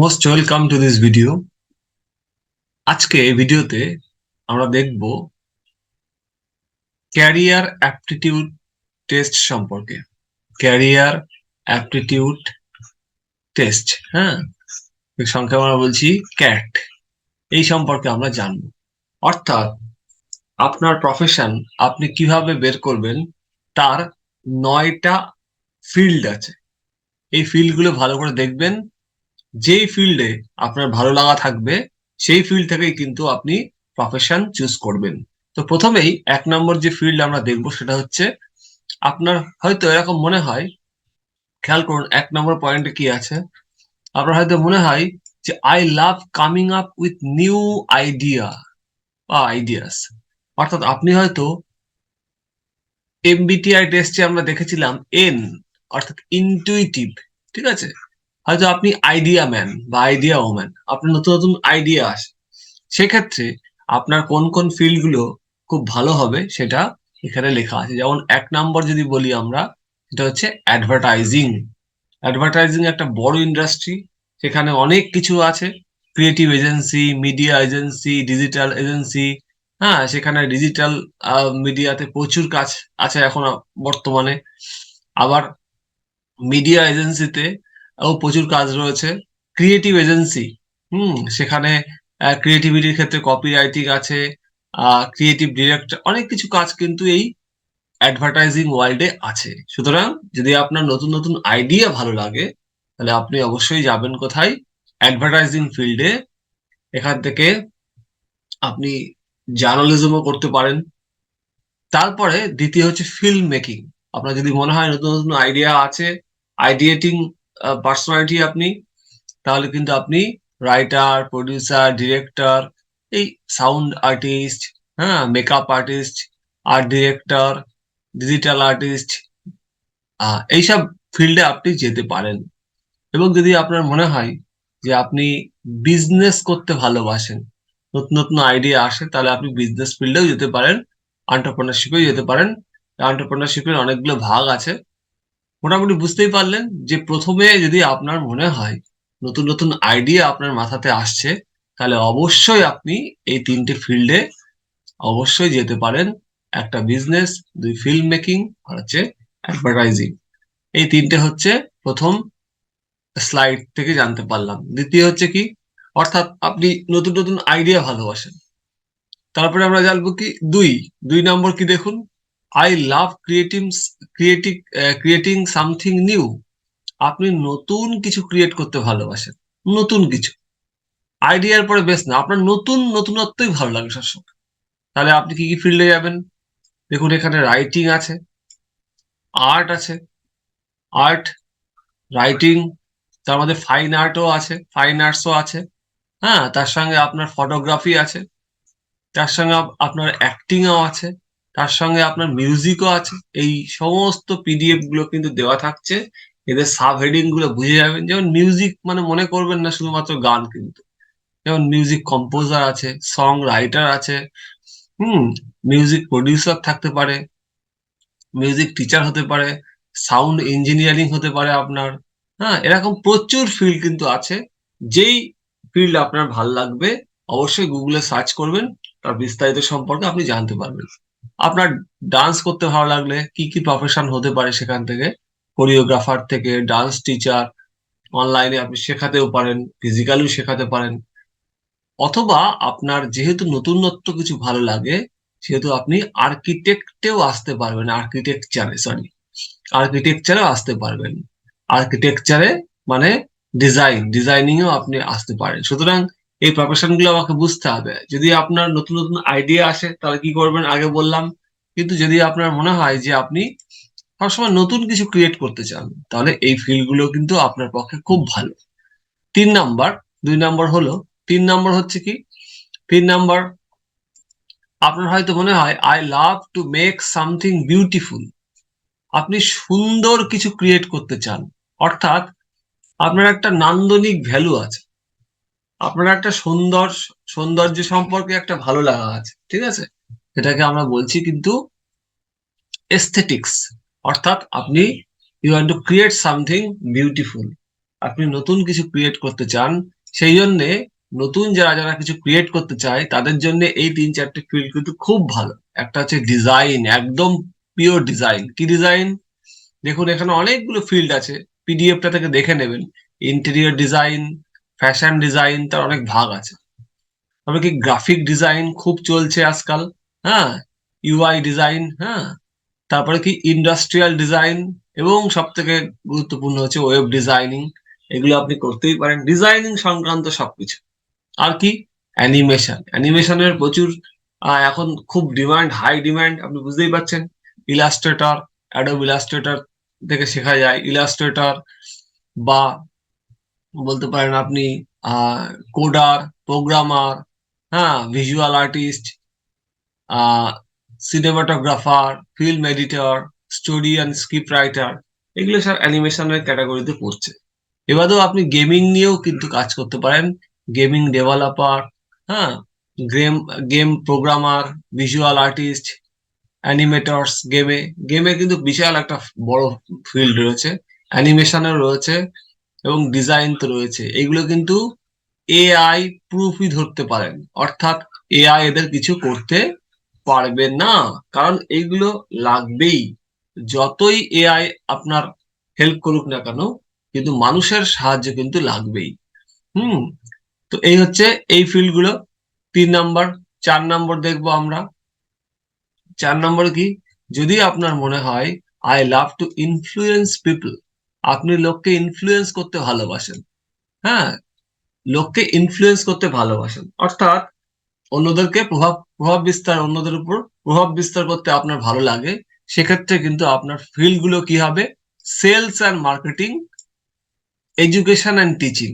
Most welcome to this video আজকে ভিডিওতে আমরা দেখব ক্যারিয়ার অ্যাপটিটিউড টেস্ট সম্পর্কে। ক্যারিয়ার অ্যাপটিটিউড টেস্ট হ্যাঁ? সংখ্যা আমরা বলছি ক্যাট এই সম্পর্কে আমরা জানব। অর্থাৎ আপনার প্রফেশন আপনি কীভাবে বের করবেন, তার নয়টা ফিল্ড আছে। এই ফিল্ডগুলো ভালো করে দেখবেন যেই ফিল্ডে আপনার ভালো লাগা থাকবে, সেই ফিল্ড থেকেই কিন্তু আপনি প্রফেশন চুজ করবেন। তো প্রথমেই এক নম্বর যে ফিল্ড আমরা দেখব সেটা হচ্ছে আপনার হয়তো এরকম মনে হয়, খেয়াল করুন এক নম্বর পয়েন্টে কি আছে? আপনার হয়তো মনে হয় যে I love coming up with new idea বা আইডিয়াস অর্থাৎ আপনি হয়তো এমবিটিআই টেস্টে আমরা দেখেছিলাম এন অর্থাৎ ইনটুইটিভ ঠিক আছে? হয়তো আপনি আইডিয়া ম্যান বা আইডিয়া ওম্যান আপনার নতুন নতুন আইডিয়া আসে। সেক্ষেত্রে আপনার কোন কোন ফিল্ডগুলো খুব ভালো হবে সেটা এখানে লেখা আছে। যেমন এক নম্বর যদি বলি আমরা, সেটা হচ্ছে অ্যাডভার্টাইজিং অ্যাডভার্টাইজিং একটা বড় ইন্ডাস্ট্রি সেখানে অনেক কিছু আছে। Creative agency media agency digital agency হ্যাঁ সেখানে ডিজিটাল মিডিয়াতে প্রচুর কাজ আছে এখন বর্তমানে। আবার মিডিয়া এজেন্সিতে ও প্রচুর কাজ রয়েছে। ক্রিয়েটিভ এজেন্সি হুম, সেখানে ক্রিয়েটিভিটির ক্ষেত্রে কপি রাইটিং আছে ক্রিয়েটিভ ডিরেক্টর অনেক কিছু কাজ কিন্তু এই অ্যাডভার্টাইজিং ওয়ার্ল্ডে আছে। সুতরাং যদি আপনার নতুন নতুন আইডিয়া ভালো লাগে, তাহলে আপনি অবশ্যই যাবেন কোথায়? অ্যাডভার্টাইজিং ফিল্ডে এখান থেকে আপনি জার্নালিজমও করতে পারেন। তারপরে দ্বিতীয় হচ্ছে ফিল্ম মেকিং আপনার যদি মনে হয় নতুন নতুন আইডিয়া আছে আইডিয়েটিং পার্সোনালিটি আপনি, তাহলে কিন্তু আপনি রাইটার প্রডিউসার ডিরেক্টর এই সাউন্ড আর্টিস্ট হ্যাঁ makeup artist art director digital artist এইসব ফিল্ডে আপনি যেতে পারেন। এবং যদি আপনার মনে হয় যে আপনি বিজনেস করতে ভালোবাসেন, নতুন নতুন আইডিয়া আসে, তাহলে আপনি বিজনেস ফিল্ডেও যেতে পারেন আন্টারপ্রেনারশিপেও যেতে পারেন। আন্টারপ্রেনারশিপের অনেকগুলো ভাগ আছে। মোটামুটি বুঝতেই পারলেন যে প্রথমে যদি আপনার মনে হয় নতুন নতুন আইডিয়া আপনার মাথাতে আসছে, তাহলে অবশ্যই আপনি এই তিনটে ফিল্ডে অবশ্যই যেতে পারেন। একটা বিজনেস দুই ফিল্ম মেকিং আর হচ্ছে অ্যাডভার্টাইজিং এই তিনটে হচ্ছে প্রথম স্লাইড থেকে জানতে পারলাম। দ্বিতীয় হচ্ছে কি? অর্থাৎ আপনি নতুন নতুন আইডিয়া ভালোবাসেন। তারপরে আমরা জানব কি? দুই। দুই নম্বর কি দেখুন? I love creative creative creating something new আপনি নতুন কিছু ক্রিয়েট করতে ভালোবাসেন। নতুন কিছু। আইডিয়ার পরে বেশ না, আপনার নতুন, নতুনত্বই ভালো লাগে সবসময়। তাহলে আপনি কি কি ফিল্ডে যাবেন? দেখুন, এখানে রাইটিং আছে আর্ট আছে আর্ট রাইটিং তার মধ্যে ফাইন আর্টও আছে ফাইন আর্টসও আছে। হ্যাঁ তার সঙ্গে আপনার ফটোগ্রাফি আছে, তার সঙ্গে আপনার অ্যাক্টিংও আছে। তার সঙ্গে আপনার মিউজিকও আছে। এই সমস্ত পিডিএফগুলো কিন্তু দেওয়া থাকছে। এদের সাব হেডিংগুলো বুঝে যাবেন। যেমন মিউজিক মানে মনে করবেন না, শুধুমাত্র গান কিন্তু। যেমন মিউজিক কম্পোজার আছে সং রাইটার আছে। হুম মিউজিক প্রডিউসার থাকতে পারে। মিউজিক টিচার হতে পারে। সাউন্ড ইঞ্জিনিয়ারিং হতে পারে আপনার। হ্যাঁ এরকম প্রচুর ফিল্ড কিন্তু আছে। যেই ফিল্ড আপনার ভালো লাগবে, অবশ্যই গুগলে সার্চ করবেন। তার বিস্তারিত সম্পর্কে আপনি জানতে পারবেন। আপনার ডান্স করতে ভালো লাগলে কি কি প্রফেশন হতে পারে সেখান থেকে? কোরিওগ্রাফার থেকে ডান্স টিচার অনলাইনে আপনি শেখাতেও পারেন ফিজিক্যালিও শেখাতে পারেন। অথবা আপনার যেহেতু নতুনত্ব কিছু ভালো লাগে, সেহেতু আপনি আর্কিটেক্টেও আসতে পারবেন আর্কিটেকচারে সরি আর্কিটেকচারেও আসতে পারবেন। আর্কিটেকচারে মানে ডিজাইন ডিজাইনিংও আপনি আসতে পারেন। সুতরাং এই প্রফেশনগুলো আমাকে বুঝতে হবে। যদি আপনার নতুন নতুন আইডিয়া আসে, তাহলে কি করবেন? আগে বললাম। কিন্তু যদি আপনার মনে হয় যে আপনি সবসময় নতুন কিছু ক্রিয়েট করতে চান, তাহলে এই ফিল্ডগুলো কিন্তু আপনার পক্ষে খুব ভালো। তিন নাম্বার দুই নাম্বার হলো। তিন নাম্বার হচ্ছে কি? তিন নাম্বার আপনার হয়তো মনে হয় I love to make something beautiful আপনি সুন্দর কিছু ক্রিয়েট করতে চান। অর্থাৎ আপনার একটা নান্দনিক ভ্যালু আছে। আপনার একটা সুন্দর, সৌন্দর্য সম্পর্কে একটা ভালো লাগা আছে, ঠিক আছে? এটাকে আমরা বলছি কিন্তু এস্থেটিক্স অর্থাৎ আপনি you want to create something beautiful আপনি নতুন কিছু ক্রিয়েট করতে চান, সেই জন্যে নতুন যারা যারা কিছু ক্রিয়েট করতে চায়, তাদের জন্য এই তিন চারটে ফিল্ড কিন্তু খুব ভালো। একটা হচ্ছে ডিজাইন একদম পিওর ডিজাইন কি ডিজাইন দেখুন, এখানে অনেকগুলো ফিল্ড আছে পিডিএফটা থেকে দেখে নেবেন। ইন্টেরিয়র ডিজাইন ফ্যাশন ডিজাইন তার অনেক ভাগ আছে। তবে কি গ্রাফিক ডিজাইন খুব চলছে আজকাল? হ্যাঁ ইউআই ডিজাইন হ্যাঁ। তারপরে কি ইন্ডাস্ট্রিয়াল ডিজাইন এবং সব থেকে গুরুত্বপূর্ণ হচ্ছে ওয়েব ডিজাইনিং এগুলো আপনি করতেই পারেন। ডিজাইনিং সংক্রান্ত সবকিছু। আর কি? অ্যানিমেশন অ্যানিমেশনের প্রচুর এখন খুব ডিমান্ড হাই ডিমান্ড আপনি বুঝতেই পারছেন। ইলাস্ট্রেটর অ্যাডোব ইলাস্ট্রেটর থেকে শেখা যায়। ইলাস্ট্রেটর বা বলতে পারেন আপনি কোডার, প্রোগ্রামার হ্যাঁ visual artist cinematographer, film editor story and script writer, এগুলো সব অ্যানিমেশনের ক্যাটাগরিতে পড়ছে। এবারেও আপনি গেমিং নিয়েও কিন্তু কাজ করতে পারেন। গেমিং ডেভেলপার হ্যাঁ game game programmer, visual artist, animators, গেমে গেমে কিন্তু বিশাল একটা বড় ফিল্ড রয়েছে। অ্যানিমেশনের রয়েছে। এবং ডিজাইন তো রয়েছে। এগুলো কিন্তু এআই প্রুফই ধরতে পারেন। অর্থাৎ এআই এদের কিছু করতে পারবে না। কারণ এইগুলো লাগবেই। যতই এআই আপনার হেল্প করুক না কেন, কিন্তু মানুষের সাহায্য কিন্তু লাগবেই। হুম? তো এই হচ্ছে এই ফিল্ডগুলো তিন নাম্বার, চার নাম্বার দেখব আমরা। চার নম্বর কি? যদি আপনার মনে হয় I love to influence people আপনি লোককে ইনফ্লুয়েন্স করতে ভালোবাসেন। হ্যাঁ? লোককে ইনফ্লুয়েন্স করতে ভালোবাসেন। অর্থাৎ অন্যদেরকে প্রভাব প্রভাব বিস্তার, অন্যদের উপর প্রভাব বিস্তার করতে আপনার ভালো লাগে, সেক্ষেত্রে কিন্তু আপনার ফিল্ডগুলো কি হবে? Sales and marketing education and teaching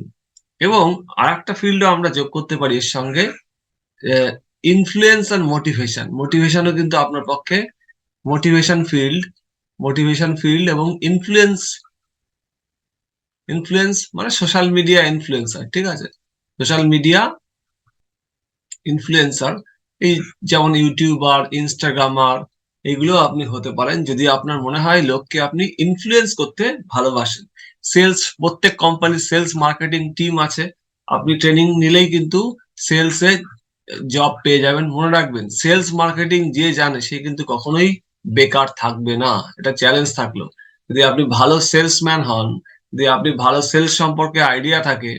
এবং আর একটা ফিল্ডও আমরা যোগ করতে পারি এর সঙ্গে ইনফ্লুয়েন্স অ্যান্ড মোটিভেশন মোটিভেশনও কিন্তু আপনার পক্ষে মোটিভেশন ফিল্ড মোটিভেশন ফিল্ড এবং ইনফ্লুয়েন্স ইনফ্লুয়েন্স মানে সোশ্যাল মিডিয়া ইনফ্লুয়েন্সার ঠিক আছে? সোশ্যাল মিডিয়া ইনফ্লুয়েন্সার এই যেমন ইউটিউবার ইনস্টাগ্রামার এগুলো আপনি হতে পারেন যদি আপনার মনে হয় লোককে আপনি ইনফ্লুয়েন্স করতে ভালোবাসেন। সেলস প্রত্যেক কোম্পানির সেলস মার্কেটিং টিম আছে। আপনি ট্রেনিং নিলেই কিন্তু সেলসে জব পেয়ে যাবেন, মনে রাখবেন। সেলস মার্কেটিং যে জানে, সে কিন্তু কখনোই বেকার থাকবে না। এটা চ্যালেঞ্জ থাকল। যদি আপনি ভালো সেলসম্যান হন যদি আপনি ভালো সেলস সম্পর্কে আইডিয়া থাকে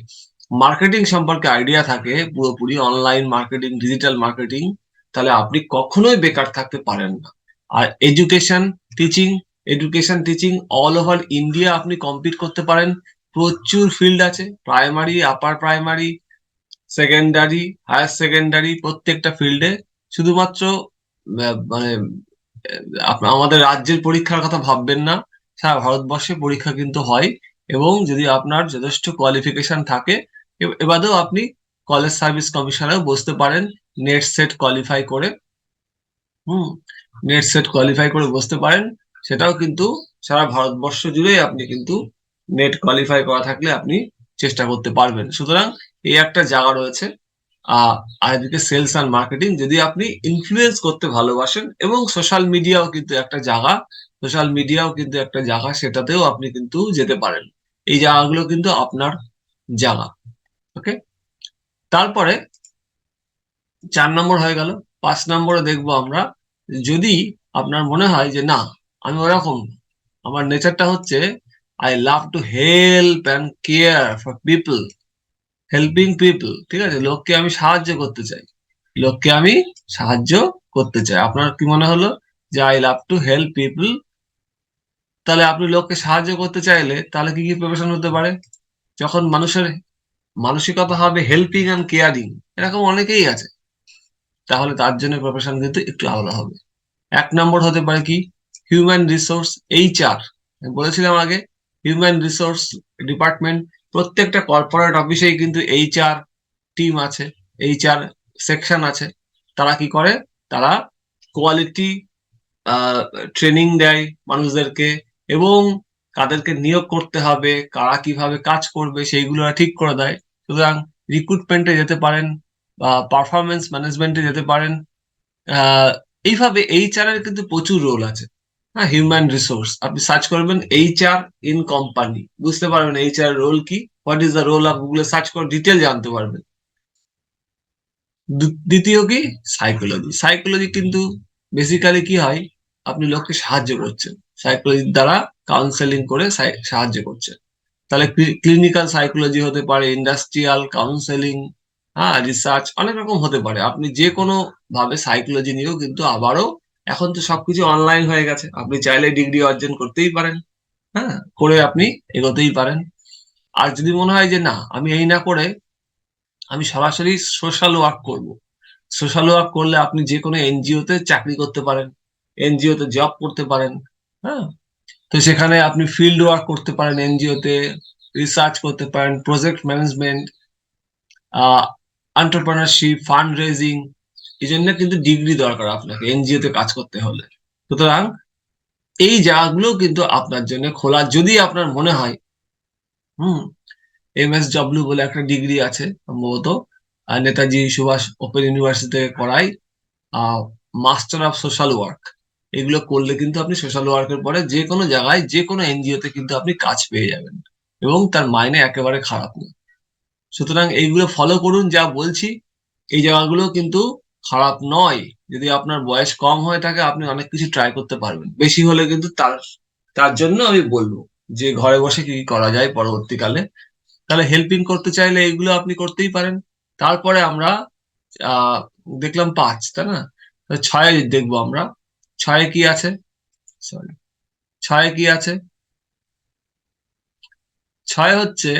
মার্কেটিং সম্পর্কে আইডিয়া থাকে, পুরোপুরি অনলাইন মার্কেটিং ডিজিটাল মার্কেটিং তাহলে আপনি কখনোই বেকার থাকতে পারেন না। আর education teaching education teaching all over India আপনি কম্পিট করতে পারেন। প্রচুর ফিল্ড আছে primary upper primary secondary higher secondary প্রত্যেকটা ফিল্ডে শুধুমাত্র মানে আমাদের রাজ্যের পরীক্ষার কথা ভাববেন না, সারা ভারতবর্ষে পরীক্ষা কিন্তু হয়। এবং যদি আপনার যথেষ্ট কোয়ালিফিকেশন থাকে এবারেও আপনি কলেজ সার্ভিস কমিশনেও বসতে পারেন নেট সেট কোয়ালিফাই করে। হুম নেট সেট কোয়ালিফাই করে বসতে পারেন। সেটাও কিন্তু সারা ভারতবর্ষ জুড়েই আপনি কিন্তু নেট কোয়ালিফাই করা থাকলে আপনি চেষ্টা করতে পারবেন। সুতরাং এই একটা জায়গা রয়েছে আর এদিকে সেলস অ্যান্ড মার্কেটিং যদি আপনি ইনফ্লুয়েন্স করতে ভালোবাসেন এবং সোশ্যাল মিডিয়াও কিন্তু একটা জায়গা সোশ্যাল মিডিয়াও কিন্তু একটা জায়গা, সেটাতেও আপনি কিন্তু যেতে পারেন। এই জায়গাগুলো কিন্তু আপনার জায়গা ওকে তারপরে চার নম্বর হয়ে গেল, পাঁচ নম্বরে দেখব আমরা, যদি আপনার মনে হয় যে না, আমি ওরকম, আমার নেচারটা হচ্ছে I love to help and care for people helping people ঠিক আছে? লোককে আমি সাহায্য করতে চাই, লোককে আমি সাহায্য করতে চাই। আপনার কি মনে হলো? যে I love to help people তাহলে আপনি লোককে সাহায্য করতে চাইলে তাহলে কি কি প্রফেশন হতে পারে? যখন মানুষের মানসিকতা হবে হেল্পিং অ্যান্ড কেয়ারিং এরকম অনেকেই আছে। তাহলে তার জন্য প্রফেশন কিন্তু একটু আলাদা হবে। এক নম্বর হতে পারে কি? হিউম্যান রিসোর্স এইচআর বলেছিলাম আগে হিউম্যান রিসোর্স ডিপার্টমেন্ট প্রত্যেকটা কর্পোরেট অফিসেই কিন্তু এইচআর টিম আছে এইচআর সেকশন আছে। তারা কি করে? তারা কোয়ালিটি ট্রেনিং দেয় মানুষদেরকে। এবং কাদেরকে নিয়োগ করতে হবে, কারা কীভাবে কাজ করবে সেইগুলো ঠিক করে দেয়। সুতরাং রিক্রুটমেন্টে যেতে পারেন বা পারফরমেন্স ম্যানেজমেন্টে যেতে পারেন। এইভাবে এইচআর এর কিন্তু প্রচুর রোল আছে। হ্যাঁ হিউম্যান রিসোর্স আপনি সার্চ করবেন এইচআর ইন কোম্পানি বুঝতে পারবেন এইচআর রোল কি? What is the role of গুগলে সার্চ করে ডিটেল জানতে পারবেন। দ্বিতীয় কি? সাইকোলজি সাইকোলজি কিন্তু বেসিক্যালি কি হয়? আপনি লোককে সাহায্য করছেন। সাইকোলজির দ্বারা কাউন্সেলিং করে সাহায্য করছে। তাহলে ক্লিনিক্যাল সাইকোলজি হতে পারে ইন্ডাস্ট্রিয়াল কাউন্সেলিং হ্যাঁ রিসার্চ অনেক রকম হতে পারে। আপনি যে কোনো ভাবে সাইকোলজি নিয়েও কিন্তু আবারও এখন তো সবকিছু অনলাইন হয়ে গেছে। আপনি চাইলে ডিগ্রি অর্জন করতেই পারেন হ্যাঁ করে আপনি এগোতেই পারেন। আর যদি মনে হয় যে না, আমি এই না করে আমি সরাসরি সোশ্যাল ওয়ার্ক করব। সোশ্যাল ওয়ার্ক করলে আপনি যে কোনো এনজিওতে চাকরি করতে পারেন এনজিওতে জব করতে পারেন। হ্যাঁ। তো সেখানে আপনি ফিল্ড ওয়ার্ক করতে পারেন এনজিওতে রিসার্চ করতে পারেন project management entrepreneurship fund raising এই জন্য কিন্তু ডিগ্রি দরকার আপনাকে এনজিওতে কাজ করতে হলে। সুতরাং এই জায়গাগুলো কিন্তু আপনার জন্য খোলা। যদি আপনার মনে হয়, হুম এম এস ডব্লিউ বলে একটা ডিগ্রি আছে সম্ভবত নেতাজি সুভাষ ওপেন ইউনিভার্সিটি থেকে করাই মাস্টার অফ সোশ্যাল ওয়ার্ক এগুলো করলে কিন্তু আপনি সোশ্যাল ওয়ার্কের পরে যে কোনো জায়গায়, যে কোনো এনজিওতে কিন্তু আপনি কাজ পেয়ে যাবেন এবং তার মাইনে একেবারে খারাপ নেই সুতরাং এইগুলো ফলো করুন, যা বলছি, এই জায়গাগুলো কিন্তু খারাপ নয়। যদি আপনার বয়স কম হয়ে থাকে, আপনি অনেক কিছু ট্রাই করতে পারবেন। বেশি হলে কিন্তু তার তার জন্য আমি বলব যে ঘরে বসে কি করা যায় পরবর্তীকালে। তাহলে হেল্পিং করতে চাইলে এইগুলো আপনি করতেই পারেন। তারপরে আমরা দেখলাম পাঁচ, তাই না? ছয় দেখব আমরা। ছয়ে কি আছে? সরি ছয়ে কি আছে? ছয় হচ্ছে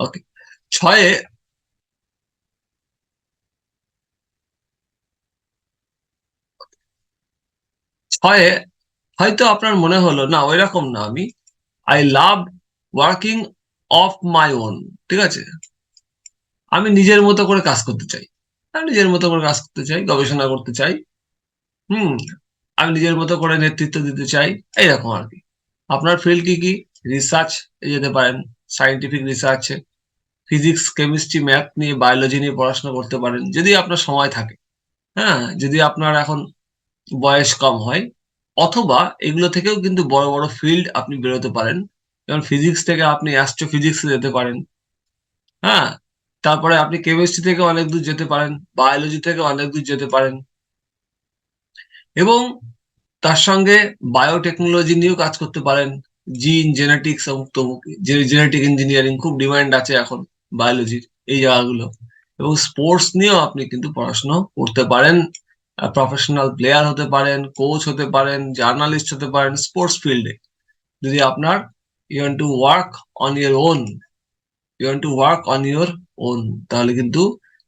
ওকে ছয়ে ছয়ে হয়তো আপনার মনে হলো, না ওই রকম না আমি। I love working of my own ঠিক আছে? আমি নিজের মতো করে কাজ করতে চাই। আমি নিজের মতো করে কাজ করতে চাই, গবেষণা করতে চাই। হুম, আমি নিজের মতো করে নেতৃত্ব দিতে চাই, এইরকম আর কি। আপনার ফিল্ড কি কি? রিসার্চ যেতে পারেন সাইন্টিফিক রিসার্চে ফিজিক্স কেমিস্ট্রি ম্যাথ নিয়ে বায়োলজি নিয়ে পড়াশোনা করতে পারেন, যদি আপনার সময় থাকে। হ্যাঁ যদি আপনার এখন বয়স কম হয়, অথবা এগুলো থেকেও কিন্তু বড় বড় ফিল্ড আপনি বেরোতে পারেন। যেমন ফিজিক্স থেকে আপনি অ্যাস্ট্রোফিজিক্সে যেতে পারেন। হ্যাঁ তারপরে আপনি কেমিস্ট্রি থেকে অনেক দূর যেতে পারেন, বায়োলজি থেকে অনেক দূর যেতে পারেন। এবং তার সঙ্গে বায়োটেকনোলজি নিয়েও কাজ করতে পারেন। জিন জেনেটিক্স জেনেটিক ইঞ্জিনিয়ারিং খুব ডিমান্ড আছে এখন বায়োলজির এই জায়গাগুলো। এবং স্পোর্টস নিয়েও আপনি কিন্তু পড়াশোনা করতে পারেন। প্রফেশনাল প্লেয়ার হতে পারেন কোচ হতে পারেন জার্নালিস্ট হতে পারেন স্পোর্টস ফিল্ডে যদি আপনার you to work on your own you to work on your তাহলে কিন্তু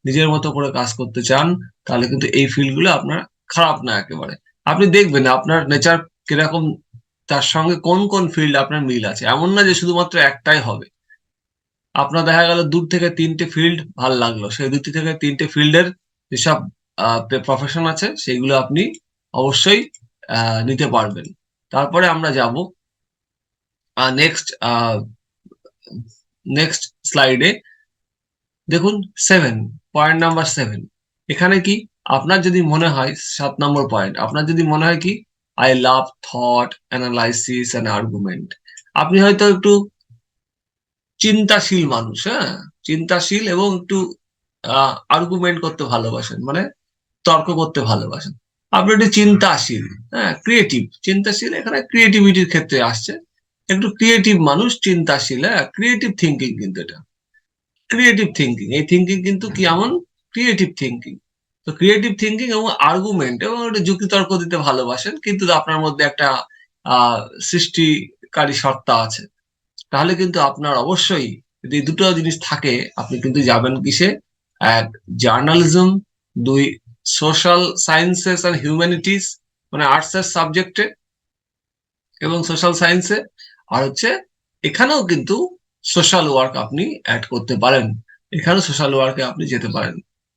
নিজের মতো করে কাজ করতে চান, তাহলে কিন্তু এই ফিল্ডগুলো আপনার খারাপ না একেবারে। আপনি দেখবেন আপনার নেচার কীরকম, তার সঙ্গে কোন কোন ফিল্ড আপনার মিল আছে। এমন না যে শুধুমাত্র একটাই হবে। আপনার দেখা গেল দূর থেকে তিনটে ফিল্ড ভালো লাগল। সেই দুটি থেকে তিনটে ফিল্ডের যেসব প্রফেশন আছে, সেইগুলো আপনি অবশ্যই নিতে পারবেন। তারপরে আমরা যাব নেক্সট নেক্সট স্লাইডে দেখুন সেভেন পয়েন্ট নাম্বার সেভেন এখানে কি? আপনার যদি মনে হয়, সাত নম্বর পয়েন্ট আপনার যদি মনে হয় কি? I love thought analysis and argument আপনি হয়তো একটু চিন্তাশীল মানুষ হ্যাঁ? চিন্তাশীল এবং একটু আর্গুমেন্ট করতে ভালোবাসেন মানে তর্ক করতে ভালোবাসেন। আপনি একটু চিন্তাশীল হ্যাঁ? ক্রিয়েটিভ চিন্তাশীল, এখানে ক্রিয়েটিভিটির ক্ষেত্রে আসছে। একটু ক্রিয়েটিভ মানুষ, চিন্তাশীল হ্যাঁ? ক্রিয়েটিভ থিঙ্কিং কিন্তু এটা। ক্রিয়েটিভ থিঙ্কিং এই থিঙ্কিং কিন্তু কি এমন? ক্রিয়েটিভ থিঙ্কিং তো ক্রিয়েটিভ থিঙ্কিং এবং আর্গুমেন্ট এবং একটা যুক্তি তর্ক দিতে ভালোবাসেন কিন্তু আপনার মধ্যে একটা সৃষ্টিকারী সত্তা আছে। তাহলে কিন্তু আপনার অবশ্যই যদি দুটো জিনিস থাকে আপনি কিন্তু যাবেন কিসে? এক জার্নালিজম দুই সোশ্যাল সায়েন্সেস অ্যান্ড হিউম্যানিটিস মানে আর্টস এর সাবজেক্টে এবং সোশ্যাল সায়েন্সে আর হচ্ছে এখানেও কিন্তু সোশ্যাল ওয়ার্ক আপনি অ্যাড করতে পারেন। এখানে সোশ্যাল ওয়ার্কে আপনি যেতে পারেন।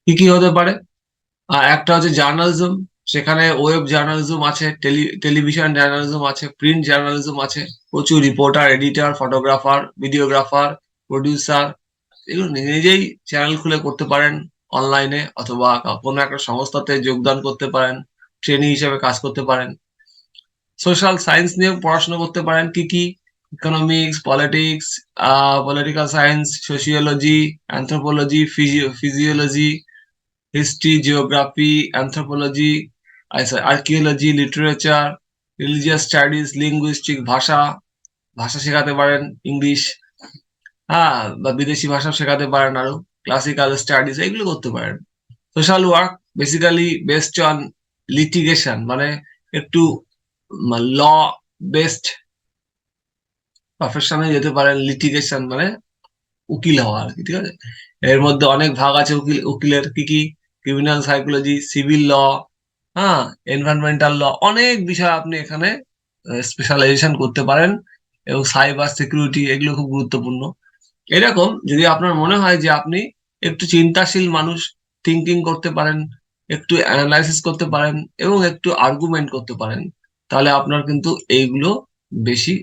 কি কি হতে পারে? আর একটা হচ্ছে জার্নালিজম সেখানে ওয়েব জার্নালিজম আছে টেলিভিশন জার্নালিজম আছে প্রিন্ট জার্নালিজম আছে, প্রচুর reporter editor photographer videographer producer এগুলো নিজেই চ্যানেল খুলে করতে পারেন অনলাইনে অথবা কোনো একটা সংস্থাতে যোগদান করতে পারেন ট্রেনিং হিসেবে কাজ করতে পারেন। সোশ্যাল সায়েন্স নিয়ে পড়াশোনা করতে পারেন, কি কি economics politics political science sociology anthropology physiology history geography anthropology archaeology literature religious studies linguistic ভাষা ভাষা শেখাতে পারেন ইংলিশ হ্যাঁ বা বিদেশি ভাষা শেখাতে পারেন আরও ক্লাসিক্যাল স্টাডিজ এগুলো করতে পারেন। Social work basically based on litigation মানে একটু ল বেসড প্রফেশনে যেতে পারেন লিটিগেশন মানে উকিল হওয়া আর কি, ঠিক আছে? এর মধ্যে অনেক ভাগ আছে উকিল, উকিলের কি কি? ক্রিমিনাল সাইকোলজি সিভিল ল হ্যাঁ এনভায়রনমেন্টাল ল অনেক বিষয় আপনি এখানে স্পেশালাইজেশন করতে পারেন এবং সাইবার সিকিউরিটি এগুলো খুব গুরুত্বপূর্ণ। এরকম যদি আপনার মনে হয় যে আপনি একটু চিন্তাশীল মানুষ থিঙ্কিং করতে পারেন, একটু অ্যানালাইসিস করতে পারেন এবং একটু আর্গুমেন্ট করতে পারেন, তাহলে আপনার কিন্তু এইগুলো বেশি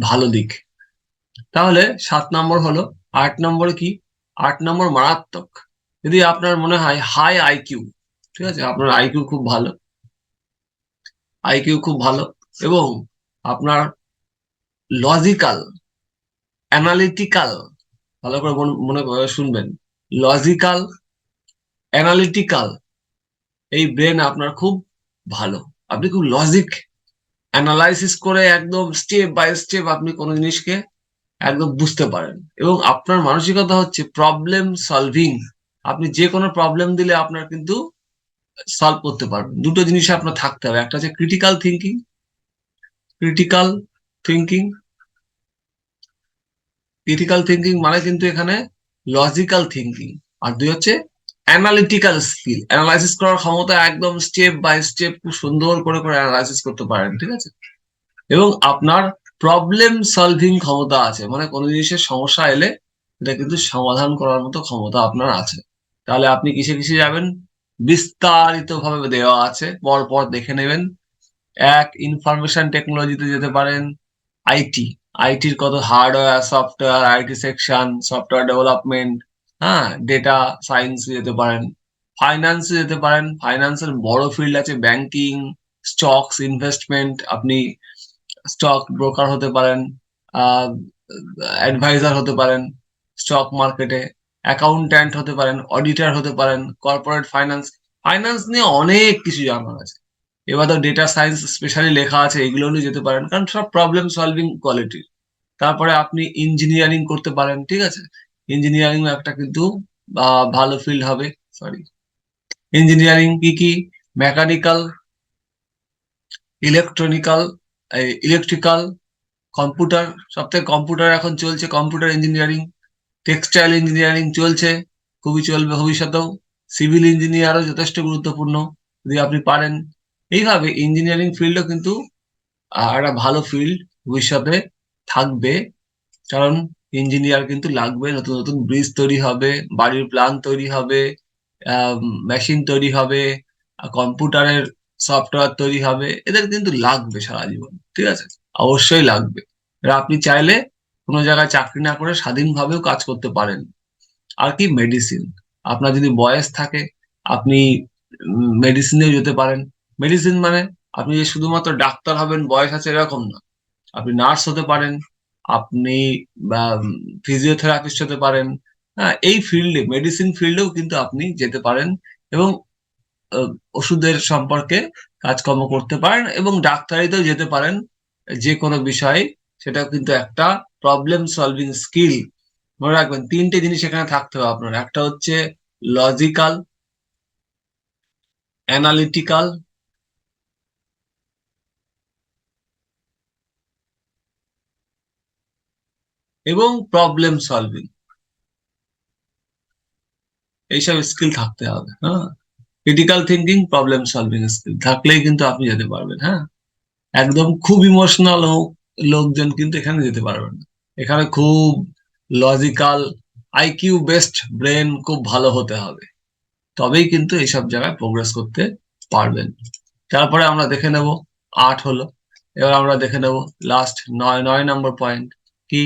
ভালো দিক। তাহলে সাত নম্বর হলো, আট নম্বর কি? আট নম্বর মারাত্মক। যদি আপনার মনে হয় হাই আইকিউ ঠিক আছে? আপনার আইকিউ খুব ভালো। আইকিউ খুব ভালো। এবং আপনার লজিক্যাল অ্যানালিটিক্যাল ভালো করে মনে শুনবেন। লজিক্যাল অ্যানালিটিক্যাল এই ব্রেন আপনার খুব ভালো। আপনি খুব লজিক অ্যানালাইসিস করে একদম স্টেপ বাই স্টেপ আপনি কোনো জিনিসকে একদম বুঝতে পারেন। এবং আপনার মানসিকতা হচ্ছে প্রবলেম সলভিং আপনি যে কোনো প্রবলেম দিলে আপনার কিন্তু সলভ করতে পারবেন। দুটো জিনিস আপনার থাকতে হবে। একটা হচ্ছে critical thinking critical thinking critical thinking মানে কিন্তু এখানে লজিক্যাল থিঙ্কিং আর দুই হচ্ছে অ্যানালিটিক্যাল স্কিল অ্যানালাইসিস করার ক্ষমতা একদম স্টেপ বাই স্টেপ খুব সুন্দর করে করে অ্যানালাইসিস করতে পারেন, ঠিক আছে? এবং আপনার প্রবলেম সলভিং ক্ষমতা আছে। মানে কোনো জিনিসের সমস্যা এলে এটা কিন্তু সমাধান করার মতো ক্ষমতা আপনার আছে। তাহলে আপনি কিসে কিসে যাবেন? বিস্তারিত ভাবে দেওয়া আছে। পর পর দেখে নেবেন। এক ইনফরমেশন টেকনোলজিতে যেতে পারেন। আইটি আইটির কত hardware software IT section software development হ্যাঁ ডেটা সায়েন্স যেতে পারেন ফাইন্যান্সে যেতে পারেন ফাইন্যান্সের বড় ফিল্ড আছে ব্যাংকিং স্টকস ইনভেস্টমেন্ট আপনি স্টক ব্রোকার হতে পারেন অ্যাডভাইজার হতে পারেন স্টক মার্কেটে অ্যাকাউন্ট্যান্ট হতে পারেন অডিটার হতে পারেন কর্পোরেট ফাইন্যান্স ফাইন্যান্স নিয়ে অনেক কিছু জানার আছে। এবার তো ডেটা সায়েন্স স্পেশালি লেখা আছে, এগুলো নিয়ে যেতে পারেন, কারণ সব প্রবলেম সলভিং কোয়ালিটির তারপরে আপনি ইঞ্জিনিয়ারিং করতে পারেন, ঠিক আছে? ইঞ্জিনিয়ারিং একটা কিন্তু ভালো ফিল্ড হবে সরি ইঞ্জিনিয়ারিং কি কি? মেকানিক্যাল ইলেকট্রনিক্যাল ইলেকট্রিক্যাল কম্পিউটার সব থেকে কম্পিউটার এখন চলছে কম্পিউটার ইঞ্জিনিয়ারিং টেক্সটাইল ইঞ্জিনিয়ারিং চলছে, খুবই চলবে ভবিষ্যতেও। সিভিল ইঞ্জিনিয়ারও যথেষ্ট গুরুত্বপূর্ণ, যদি আপনি পারেন। এইভাবে ইঞ্জিনিয়ারিং ফিল্ডও কিন্তু একটা ভালো ফিল্ড ভবিষ্যতে থাকবে। কারণ ইঞ্জিনিয়ার কিন্তু লাগবে, নতুন নতুন ব্রিজ তৈরি হবে, বাড়ির প্ল্যান তৈরি হবে মেশিন তৈরি হবে কম্পিউটারের সফটওয়্যার তৈরি হবে, এদের কিন্তু লাগবে সারা জীবন, ঠিক আছে? অবশ্যই লাগবে। আপনি চাইলে কোনো জায়গায় চাকরি না করে স্বাধীনভাবেও কাজ করতে পারেন। আর কি মেডিসিন আপনার যদি বয়স থাকে, আপনি মেডিসিনেও যেতে পারেন। মেডিসিন মানে আপনি যে শুধুমাত্র ডাক্তার হবেন, বয়স আছে এরকম না। আপনি নার্স হতে পারেন আপনি ফিজিওথেরাপিস্ট হতে পারেন হ্যাঁ এই ফিল্ডে মেডিসিন ফিল্ডেও কিন্তু আপনি যেতে পারেন এবং ওষুধের সম্পর্কে কাজকর্ম করতে পারেন এবং ডাক্তারিতেও যেতে পারেন, যে কোনো বিষয়ে। সেটাও কিন্তু একটা প্রবলেম সলভিং স্কিল মনে রাখবেন, তিনটে জিনিস এখানে থাকতে হবে আপনার। একটা হচ্ছে লজিক্যাল অ্যানালিটিক্যাল এবং প্রবলেম সলভিং এইসব স্কিল থাকতে হবে হ্যাঁ? Critical thinking problem solving skill থাকলেই কিন্তু আপনি যেতে পারবেন হ্যাঁ? একদম খুব ইমোশনাল হোক লোকজন কিন্তু এখানে যেতে পারবেন না। এখানে খুব লজিক্যাল আইকিউ বেস্ট ব্রেন খুব ভালো হতে হবে। তবেই কিন্তু এইসব জায়গায় প্রোগ্রেস করতে পারবেন। তারপরে আমরা দেখে নেব, আট হলো। এবার আমরা দেখে নেব লাস্ট নয় নয় নম্বর পয়েন্ট কি?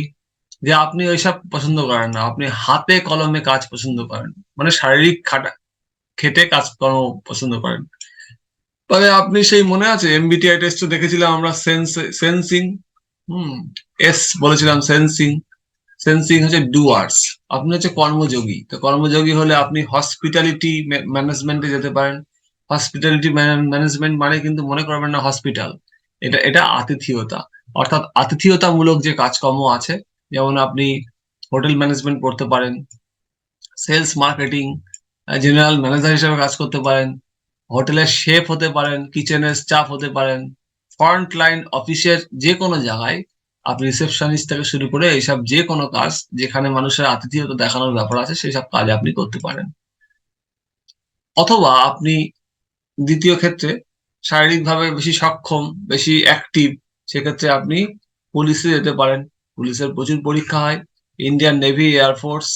যে আপনি ওইসব পছন্দ করেন না, আপনি হাতে কলমে কাজ পছন্দ করেন মানে শারীরিক খাটা, খেটে কাজকর্ম পছন্দ করেন তবে আপনি সেই মনে আছে এমবিটিআই টেস্টে দেখেছিলাম আমরা সেন্স সেন্সিং হুম এস বলেছিলাম সেন্সিং সেন্সিং হচ্ছে ডুয়ার্স আপনি হচ্ছে কর্মযোগী, তো কর্মযোগী হলে আপনি হসপিটালিটি ম্যানেজমেন্টে যেতে পারেন হসপিটালিটি ম্যানেজমেন্ট মানে কিন্তু মনে করবেন না হসপিটাল এটা এটা আতিথিয়তা, অর্থাৎ আতিথিয়তামূলক যে কাজকর্ম আছে যেমন আপনি হোটেল ম্যানেজমেন্ট করতে পারেন, সেলস মার্কেটিং জেনারেল ম্যানেজার হিসেবে কাজ করতে পারেন, হোটেলের শেফ হতে পারেন, কিচেনের স্টাফ হতে পারেন ফ্রন্ট লাইন অফিসের যে কোনো জায়গায় আপনি রিসেপশনিস্ট থেকে শুরু করে এইসব যে কোনো কাজ যেখানে মানুষের আতিথিয়তা দেখানোর ব্যাপার আছে সেই সব কাজ আপনি করতে পারেন। অথবা আপনি দ্বিতীয় ক্ষেত্রে শারীরিকভাবে বেশি সক্ষম, বেশি অ্যাক্টিভ সেক্ষেত্রে আপনি পুলিশে যেতে পারেন। পুলিশের প্রচুর পরীক্ষা হয় ইন্ডিয়ান নেভি এয়ারফোর্স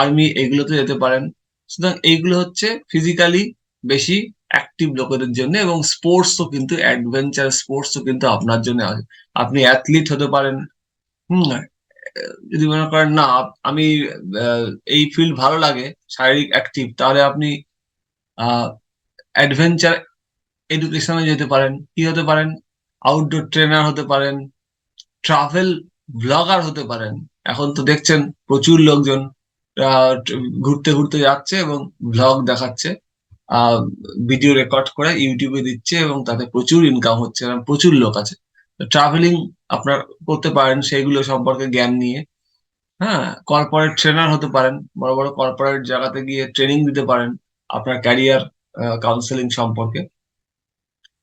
আর্মি এগুলোতে যেতে পারেন। সুতরাং এইগুলো হচ্ছে ফিজিক্যালি বেশি অ্যাক্টিভ লোকেদের জন্য এবং স্পোর্টসও কিন্তু অ্যাডভেঞ্চার স্পোর্টসও কিন্তু আপনার জন্য আছে। আপনি অ্যাথলিট হতে পারেন। হুম যদি মনে করেন না, আমি এই ফিল্ড ভালো লাগে, শারীরিক অ্যাক্টিভ তাহলে আপনি অ্যাডভেঞ্চার এডুকেশনে যেতে পারেন। কি হতে পারেন? আউটডোর ট্রেনার হতে পারেন। ট্রাভেল ব্লগার হতে পারেন। এখন তো দেখছেন প্রচুর লোকজন ঘুরতে ঘুরতে যাচ্ছে এবং ব্লগ দেখাচ্ছে ভিডিও রেকর্ড করে ইউটিউবে দিচ্ছে এবং তাতে প্রচুর ইনকাম হচ্ছে প্রচুর লোক আছে। ট্রাভেলিং আপনার করতে পারেন সেইগুলো সম্পর্কে জ্ঞান নিয়ে। হ্যাঁ কর্পোরেট ট্রেনার হতে পারেন, বড় বড় কর্পোরেট জায়গাতে গিয়ে ট্রেনিং দিতে পারেন আপনার ক্যারিয়ার কাউন্সেলিং সম্পর্কে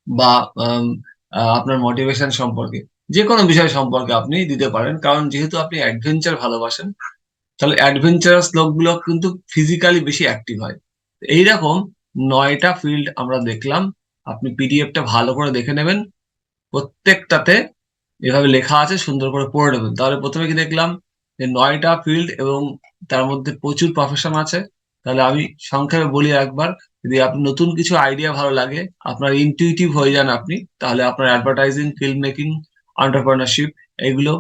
বা আপনার মোটিভেশন সম্পর্কে। যে কোনো বিষয় সম্পর্কে আপনি দিতে পারেন। কারণ যেহেতু আপনি অ্যাডভেঞ্চার ভালোবাসেন, তাহলে অ্যাডভেঞ্চারাস লোকগুলো কিন্তু ফিজিক্যালি বেশি অ্যাক্টিভ হয়। এইরকম নয়টা ফিল্ড আমরা দেখলাম, আপনি পিডিএফটা ভালো করে দেখে নেবেন। প্রত্যেকটাতে এভাবে লেখা আছে, সুন্দর করে পড়ে নেবেন। তাহলে প্রথমে কি দেখলাম যে নয়টা ফিল্ড এবং তার মধ্যে প্রচুর প্রফেশন আছে। তাহলে আমি সংক্ষেপে বলি একবার, যদি আপনি নতুন কিছু আইডিয়া ভালো লাগে, আপনার ইনটিউটিভ হয়ে যান আপনি, তাহলে আপনার অ্যাডভার্টাইজিং ফিল্ম মেকিং আন্টারপ্রেনারশিপ এগুলো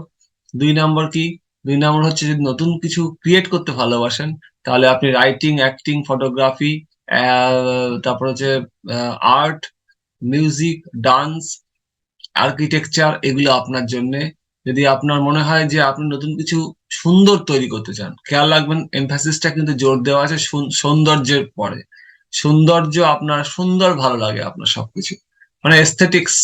দুই নম্বর কি? দুই নম্বর হচ্ছে যদি নতুন কিছু ক্রিয়েট করতে ভালোবাসেন, তাহলে আপনি রাইটিং অ্যাক্টিং ফটোগ্রাফি তারপর হচ্ছে আর্ট মিউজিক ডান্স আর্কিটেকচার এগুলো আপনার জন্য। যদি আপনার মনে হয় যে আপনি নতুন কিছু সুন্দর তৈরি করতে চান, খেয়াল রাখবেন এমফাসিসটা কিন্তু জোর দেওয়া আছে সৌন্দর্যের পরে। সৌন্দর্য আপনার সুন্দর ভালো লাগে আপনার সবকিছু। মানে এস্থেটিক্স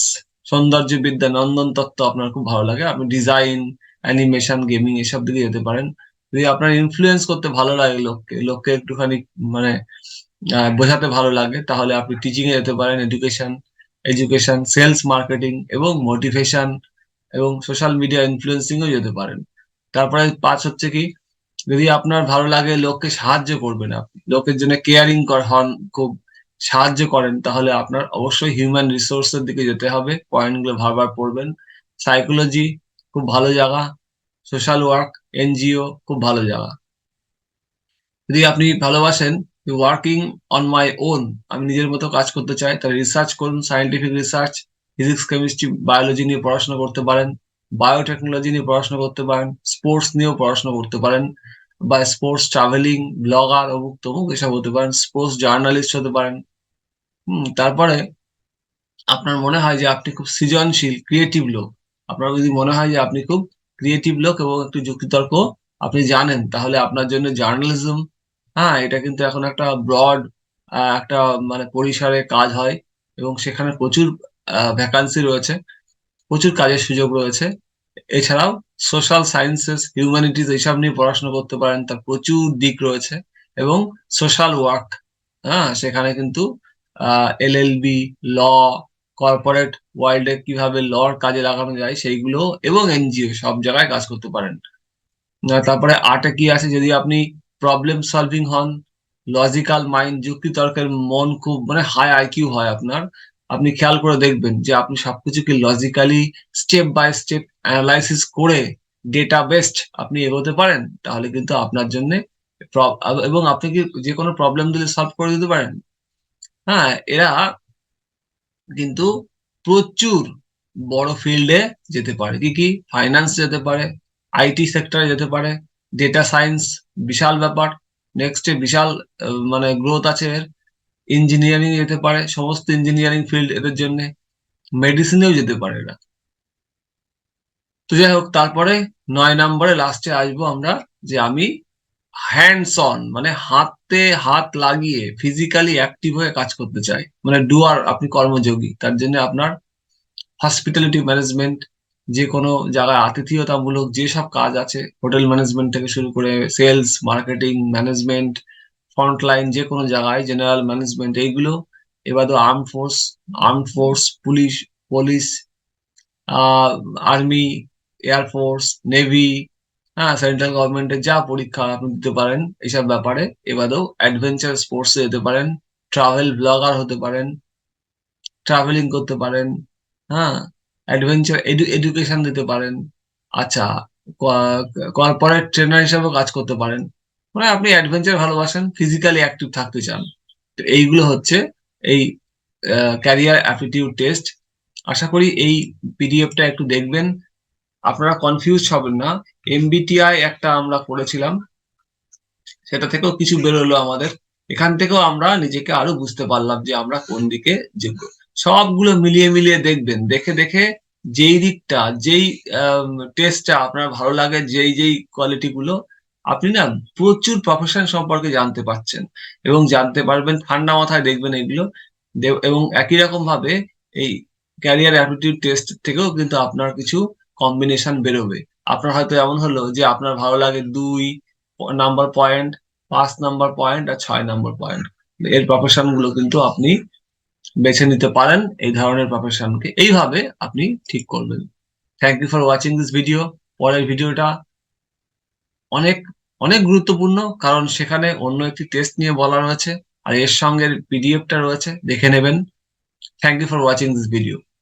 সৌন্দর্য বিদ্যা নন্দন তত্ত্ব আপনার খুব ভালো লাগে। আপনি ডিজাইন অ্যানিমেশন গেমিং এসব দিকে যেতে পারেন। যদি আপনার ইনফ্লুয়েন্স করতে ভালো লাগে লোককে লোককে একটুখানি মানে বোঝাতে ভালো লাগে, তাহলে আপনি টিচিং এ যেতে পারেন এডুকেশন এডুকেশন সেলস মার্কেটিং এবং মোটিভেশন এবং সোশ্যাল মিডিয়া ইনফ্লুয়েন্সিংও যেতে পারেন। তারপরে পাঁচ হচ্ছে কি, যদি আপনার ভালো লাগে, লোককে সাহায্য করবেন আপনি। লোকের জন্য কেয়ারিং হন খুব সাহায্য করেন, তাহলে আপনার অবশ্যই হিউম্যান রিসোর্সের দিকে যেতে হবে। পয়েন্টগুলো বারবার পড়বেন। সাইকোলজি খুব ভালো জায়গা। সোশ্যাল ওয়ার্ক এনজিও খুব ভালো জায়গা। যদি আপনি ভালোবাসেন ওয়ার্কিং অন মাই ওন আমি নিজের মতো কাজ করতে চাই, তাহলে রিসার্চ করুন scientific research physics chemistry biology নিয়ে পড়াশোনা করতে পারেন বায়োটেকনোলজি নিয়ে পড়াশোনা করতে পারেন স্পোর্টস নিয়েও পড়াশোনা করতে পারেন, বা স্পোর্টস ট্রাভেলিং ব্লগার অমুক তমুক এসব হতে পারেন স্পোর্টস জার্নালিস্ট হতে পারেন হম, তারপরে আপনার মনে হয় যে আপনি খুব সৃজনশীল ক্রিয়েটিভ লোক। আপনার যদি মনে হয় যে আপনি খুব ক্রিয়েটিভ লোক এবং একটু যুক্তিতর্ক আপনি জানেন, তাহলে আপনার জন্য জার্নালিজম হ্যাঁ এটা কিন্তু এখন একটা ব্রড একটা মানে পরিসরে কাজ হয় এবং সেখানে প্রচুর ভ্যাকান্সি রয়েছে, প্রচুর কাজের সুযোগ রয়েছে। এছাড়াও সোশ্যাল সায়েন্সেস হিউম্যানিটিস এইসব নিয়ে পড়াশোনা করতে পারেন, তার প্রচুর দিক রয়েছে এবং সোশ্যাল ওয়ার্ক হ্যাঁ সেখানে কিন্তু এল এল বি ল কর্পোরেট ওয়ার্ল্ডে কীভাবে লর কাজে লাগানো যায় সেইগুলো এবং এনজিও সব জায়গায় কাজ করতে পারেন। তারপরে আর্টে কি আছে? যদি আপনি প্রবলেম সলভিং হন লজিক্যাল মাইন্ড যুক্তি তর্কের মন খুব মানে হাই আইকিউ হয় আপনার, আপনি খেয়াল করে দেখবেন যে আপনি সবকিছুকে logically step by step analysis করে ডেটা বেসড আপনি এগোতে পারেন, তাহলে কিন্তু আপনার জন্য এবং আপনি কি যে কোনো প্রবলেম দিলে সলভ করে দিতে পারেন হ্যাঁ এরা কিন্তু প্রচুর বড় ফিল্ডে যেতে পারে। কি কি? ফাইন্যান্স যেতে পারে আইটি সেক্টরে যেতে পারে ডেটা সায়েন্স বিশাল ব্যাপার। নেক্সটে বিশাল মানে গ্রোথ আছে এর। ইঞ্জিনিয়ারিং যেতে পারে, সমস্ত ইঞ্জিনিয়ারিং ফিল্ড এদের জন্য। মেডিসিনেও যেতে পারে এরা। তো যাই হোক, তারপরে নয় নম্বরে লাস্টে আসব আমরা, যে আমি হ্যান্ডস অন মানে হাতে হাত লাগিয়ে ফিজিক্যালি অ্যাক্টিভ হয়ে কাজ করতে চাই মানে ডুয়ার আপনি কর্মযোগী। তার জন্য আপনার হসপিটালিটি ম্যানেজমেন্ট যে কোনো জায়গায় আতিথেয়তামূলক যেসব কাজ আছে হোটেল ম্যানেজমেন্ট থেকে শুরু করে সেলস মার্কেটিং ম্যানেজমেন্ট ফ্রন্টলাইন যে কোনো জায়গায় জেনারেল ম্যানেজমেন্ট এইগুলো, এবার তো arm force arm force police police army air force navy হ্যাঁ সেন্ট্রাল গভর্নমেন্টের যা পরীক্ষা আপনি দিতে পারেন এইসব ব্যাপারে। এবারেও অ্যাডভেঞ্চার স্পোর্টসে যেতে পারেন ট্রাভেল ব্লগার হতে পারেন ট্রাভেলিং করতে পারেন হ্যাঁ অ্যাডভেঞ্চার এডুকেশন দিতে পারেন। আচ্ছা কর্পোরেট ট্রেনার হিসেবেও কাজ করতে পারেন। মানে আপনি অ্যাডভেঞ্চার ভালোবাসেন ফিজিক্যালি অ্যাক্টিভ থাকতে চান। তো এইগুলো হচ্ছে এই ক্যারিয়ার অ্যাপটিটিউড টেস্ট আশা করি এই পিডিএফটা একটু দেখবেন। আপনারা কনফিউজ হবেন না। এমবিটিআই একটা আমরা করেছিলাম। সেটা থেকেও কিছু বেরোলো আমাদের। এখান থেকেও আমরা নিজেকে আরও বুঝতে পারলাম যে আমরা কোন দিকে যোগ্য। সবগুলো মিলিয়ে মিলিয়ে দেখবেন। দেখে দেখে যেই দিকটা, যেই টেস্টটা আপনার ভালো লাগে, যেই যেই কোয়ালিটি গুলো, আপনি না প্রচুর প্রফেশন সম্পর্কে জানতে পারছেন এবং জানতে পারবেন, ঠান্ডা মাথায় দেখবেন এগুলো। এবং একই রকম ভাবে এই ক্যারিয়ার অ্যাপটিটিউড টেস্ট থেকেও কিন্তু আপনার কিছু কম্বিনেশন বেরোবে। আপনার হয়তো এমন হলো যে আপনার ভালো লাগে দুই নাম্বার পয়েন্ট পাঁচ নাম্বার পয়েন্ট আর ছয় নাম্বার পয়েন্ট এর প্রফেশনগুলো কিন্তু আপনি বেছে নিতে পারেন, এই ধরনের প্রফেশনকে এইভাবে আপনি ঠিক করবেন। Thank you for watching this video পরের ভিডিওটা অনেক অনেক গুরুত্বপূর্ণ, কারণ সেখানে অন্য একটি টেস্ট নিয়ে বলা রয়েছে। আর এর সঙ্গে পিডিএফটা রয়েছে, দেখে নেবেন। Thank you for watching this video